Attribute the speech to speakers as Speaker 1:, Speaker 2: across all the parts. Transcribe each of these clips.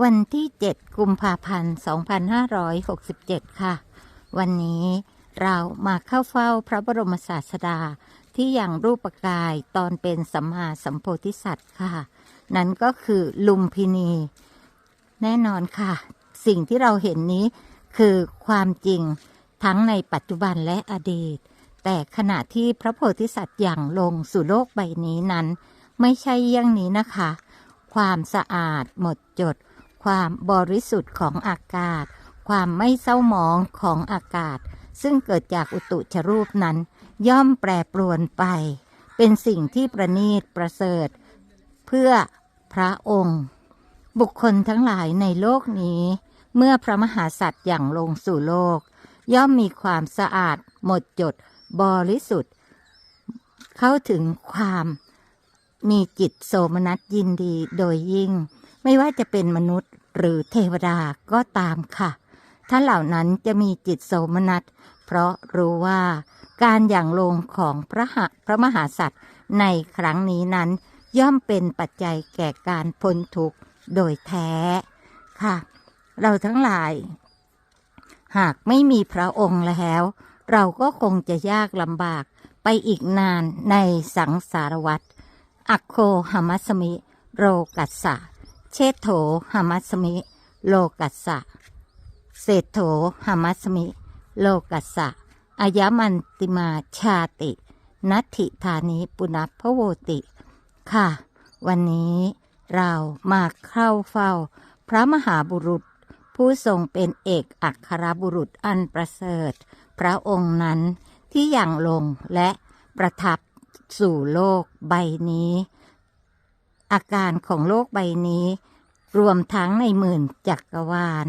Speaker 1: วันที่ 7 กุมภาพันธ์ 2567 ค่ะ วันนี้เรามาเข้าเฝ้าพระบรมศาสดาที่อย่างรูปกายตอนเป็นสัมมาสัมโพธิสัตว์ค่ะ นั่นก็คือลุมพินี แน่นอนค่ะ สิ่งที่เราเห็นนี้คือความจริงทั้งในปัจจุบันและอดีต แต่ขณะที่พระโพธิสัตว์อย่างลงสู่โลกใบนี้นั้น ไม่ใช่เยี่ยงนี้นะคะ ความสะอาดหมดจด ความบริสุทธิ์ของอากาศ ความไม่เศร้าหมองของอากาศ ซึ่งเกิดจากอุตุชรูปนั้น ย่อมแปรปรวนไป เป็นสิ่งที่ประณีตประเสริฐ เพื่อพระองค์ บุคคลทั้งหลายในโลกนี้ เมื่อพระมหากษัตริย์อย่างลงสู่โลก ย่อมมีความสะอาด หมดจด บริสุทธิ์ เข้าถึงความ มีจิตโสมนัสยินดีโดยยิ่ง ไม่ว่าจะเป็นมนุษย์หรือเทวดาก็ตามค่ะท่านเหล่านั้นจะมีจิตโสมนัส เพราะรู้ว่าการอย่างลงของพระหะพระมหากษัตริย์ในครั้งนี้นั้น ย่อมเป็นปัจจัยแก่การพ้นทุกข์โดยแท้ค่ะ เราทั้งหลาย หากไม่มีพระองค์แล้ว เราก็คงจะยากลำบากไปอีกนานในสังสารวัฏ อัคโคหมัสมิ โรกัสสะ เชษโถหมัสมิ โลกัสสะ เศรษโถหมัสมิ โลกัสสะอายมันติมาชาติ นัตถิธานิปุณพโวติ ค่ะ วันนี้เรามาเข้าเฝ้า พระมหาบุรุษ ผู้ทรงเป็นเอกอัครบุรุษอันประเสริฐ พระองค์นั้นที่อย่างลงและประทับ สู่โลกใบนี้ อาการของโลกใบนี้ รวมทั้งในหมื่นจักรวาล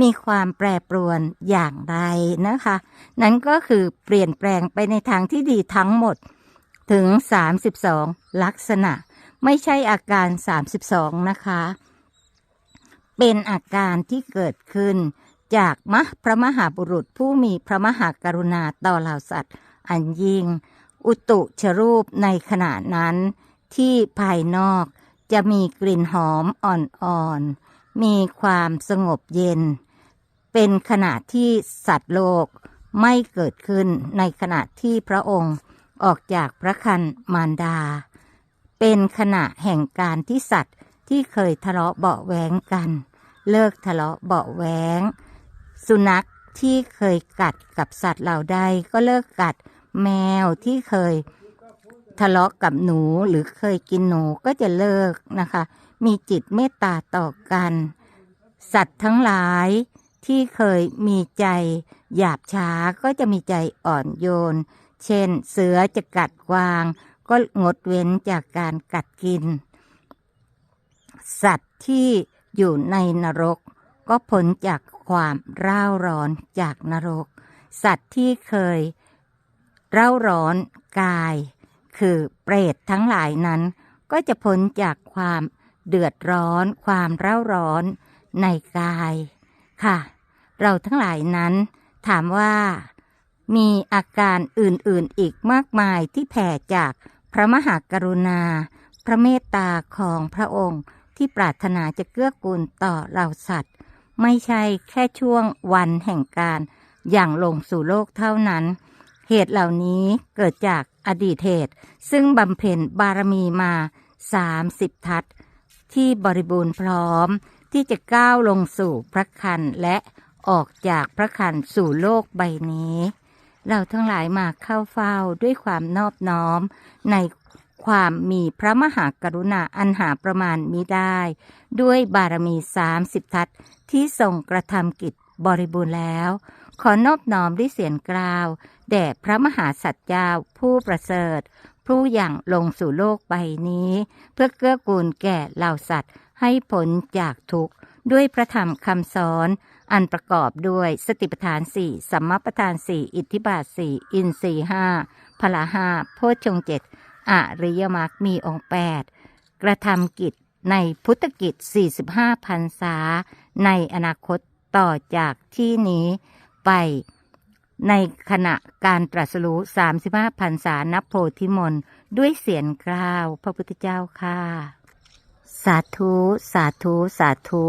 Speaker 1: มีความแปรปรวนอย่างไรนะคะ นั้นก็คือเปลี่ยนแปลงไปในทางที่ดีทั้งหมดถึง 32 ลักษณะ ไม่ใช่อาการ 32 นะคะ เป็นอาการที่เกิดขึ้นจากมะพระมหาบุรุษผู้มีพระมหากรุณาต่อเหล่าสัตว์ อันยิ่ง อุตุชรูปในขณะนั้น ที่ภายนอกจะมีกลิ่นหอมอ่อนๆ มีความสงบเย็น เป็นขณะที่สัตว์โลกไม่เกิดขึ้นในขณะที่พระองค์ออกจากพระคันมารดา เป็นขณะแห่งการที่สัตว์ที่เคยทะเลาะเบาะแว้งกัน เลิกทะเลาะเบาะแว้งสุนัขที่เคยกัดกับสัตว์เหล่าใดก็เลิกกัด แมวที่เคยทะเลาะกับหนูหรือเคยกินหนูก็จะเลิกนะคะ มีจิตเมตตาต่อกัน สัตว์ทั้งหลายที่เคยมีใจหยาบช้าก็จะมีใจอ่อนโยน เช่น เสือจะกัดกวาง ก็งดเว้นจากการกัดกิน สัตว์ที่อยู่ในนรก ก็พ้นจากความร่าวร้อนจากนรก สัตว์ที่เคย เร่าร้อนกาย คือเปรตทั้งหลายนั้น ก็จะพ้นจากความเดือดร้อน ความเร่าร้อนในกาย ค่ะ เราทั้งหลายนั้น ถามว่า มีอาการอื่นๆอีกมากมายที่แผ่จากพระมหากรุณา พระเมตตาของพระองค์ที่ปรารถนาจะเกื้อกูลต่อเราสัตว์ ไม่ใช่แค่ช่วงวันแห่งการอย่างลงสู่โลกเท่านั้น เหตุเหล่านี้เกิดจากอดีตเหตุ ซึ่งบำเพ็ญบารมีมา 30 ทัศที่บริบูรณ์พร้อมที่จะก้าวลงสู่พระคันและออกจากพระคันสู่โลกใบนี้ เราทั้งหลายมาเข้าเฝ้าด้วยความนอบน้อม ในความมีพระมหากรุณาอันหาประมาณมิได้ ด้วยบารมี 30 ทัศที่ทรงกระทำกิจบริบูรณ์แล้ว ขอนอบน้อมด้วยเสียงกล่าว แด่พระมหาสัตว์เจ้าผู้ประเสริฐ ผู้อย่างลงสู่โลกใบนี้ เพื่อเกื้อกูลแก่เหล่าสัตว์ให้พ้นจากทุกข์ด้วยพระธรรมคำสอน อันประกอบด้วยสติปัฏฐานสี่สัมมาปัฏฐานสี่อิทธิบาทสี่อินทรีห้าพละห้าโพชฌงเจ็ดอริยมรรคมีองค์แปดกระทำกิจในพุทธกิจ 45พรรษา ในอนาคตต่อจากที่นี้ไป ในขณะการตรัสรู้ 35พรรษานับโพธิมนด้วยเสียงกล่าว พระพุทธเจ้าค่ะ สาธุ สาธุ สาธุ